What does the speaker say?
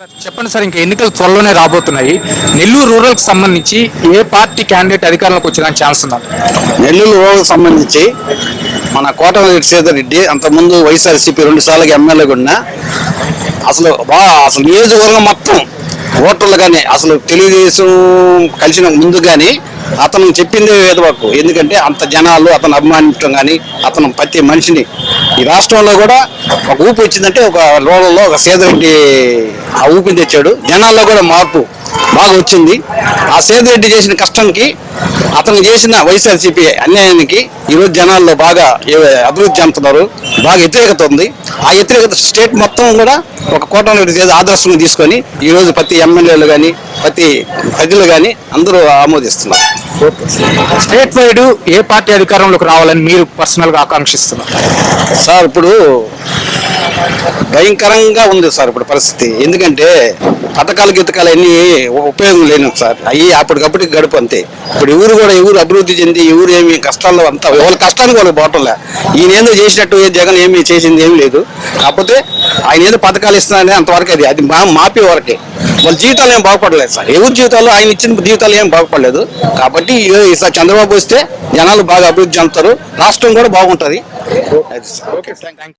Sir, చెప్పండి sir ఇంకా ఎన్నికలు త్వరలోనే రాబోతున్నాయి. నెల్లూరు రూరల్కి సంబంధించి ఏ పార్టీ క్యాండిడేట్ అధికారంలోకి వచ్చేదానికి ఛాన్స్ ఉందా? నెల్లూరు రోడ్కు సంబంధించి మన కోట శ్రీధర్ రెడ్డి అంతకుముందు వైఎస్ఆర్సీపీ రెండు సార్లుగా ఎమ్మెల్యేగా ఉన్నా అసలు బా అసలు నియోజకవర్గం మొత్తం ఓటర్లు కానీ అసలు తెలుగుదేశం కలిసిన ముందు కానీ అతను చెప్పిందే వేదవాకు ఎందుకంటే అంత జనాలు అతను అభిమానించడం కానీ అతను ప్రతి మనిషిని ఈ రాష్ట్రంలో కూడా ఒక ఊపి వచ్చిందంటే ఒక రోడ్లలో ఒక సేదరెడ్డి ఆ ఊపిని తెచ్చాడు. జనాల్లో కూడా మార్పు బాగా వచ్చింది. ఆ సేదిరెడ్డి చేసిన కష్టానికి అతను చేసిన వైఎస్ఆర్సీపీ అన్యాయానికి ఈరోజు జనాల్లో బాగా అభివృద్ధి చెందుతున్నారు. బాగా వ్యతిరేకత ఉంది. ఆ వ్యతిరేకత స్టేట్ మొత్తం కూడా ఒక కోటమిరెడ్డి చేసి ఆదర్శంగా తీసుకొని ఈరోజు ప్రతి ఎమ్మెల్యేలు కానీ ప్రతి ప్రజలు కానీ అందరూ ఆమోదిస్తున్నారు. స్టేట్ వైడ్ ఏ పార్టీ అధికారంలోకి రావాలని మీరు పర్సనల్గా ఆకాంక్షిస్తున్నారు? సార్ ఇప్పుడు భయంకరంగా ఉంది సార్ ఇప్పుడు పరిస్థితి. ఎందుకంటే పథకాలు గితకాలు అన్ని ఉపయోగం లేను సార్. అవి అప్పటికప్పటికి గడుపు అంతే. ఇప్పుడు ఎవరు కూడా ఎవరు అభివృద్ధి చెంది ఎవరు ఏమి కష్టాల్లో అంతా వాళ్ళ కష్టానికి వాళ్ళకి పోవటంలే. ఈయన ఏదో చేసినట్టు జగన్ ఏమి చేసింది ఏమి లేదు. కాకపోతే ఆయన ఏదో పథకాలు ఇస్తున్నారని అంతవరకు అది అది మా మాపే వరకే. వాళ్ళ జీవితాలు ఏం బాగుపడలేదు సార్. ఎవరి జీవితాలు ఆయన ఇచ్చిన జీవితాలు ఏం బాగుపడలేదు. కాబట్టి ఈ- ఈసారి చంద్రబాబు వస్తే జనాలు బాగా అభివృద్ధి చెందుతారు. రాష్ట్రం కూడా బాగుంటుంది. Okay thank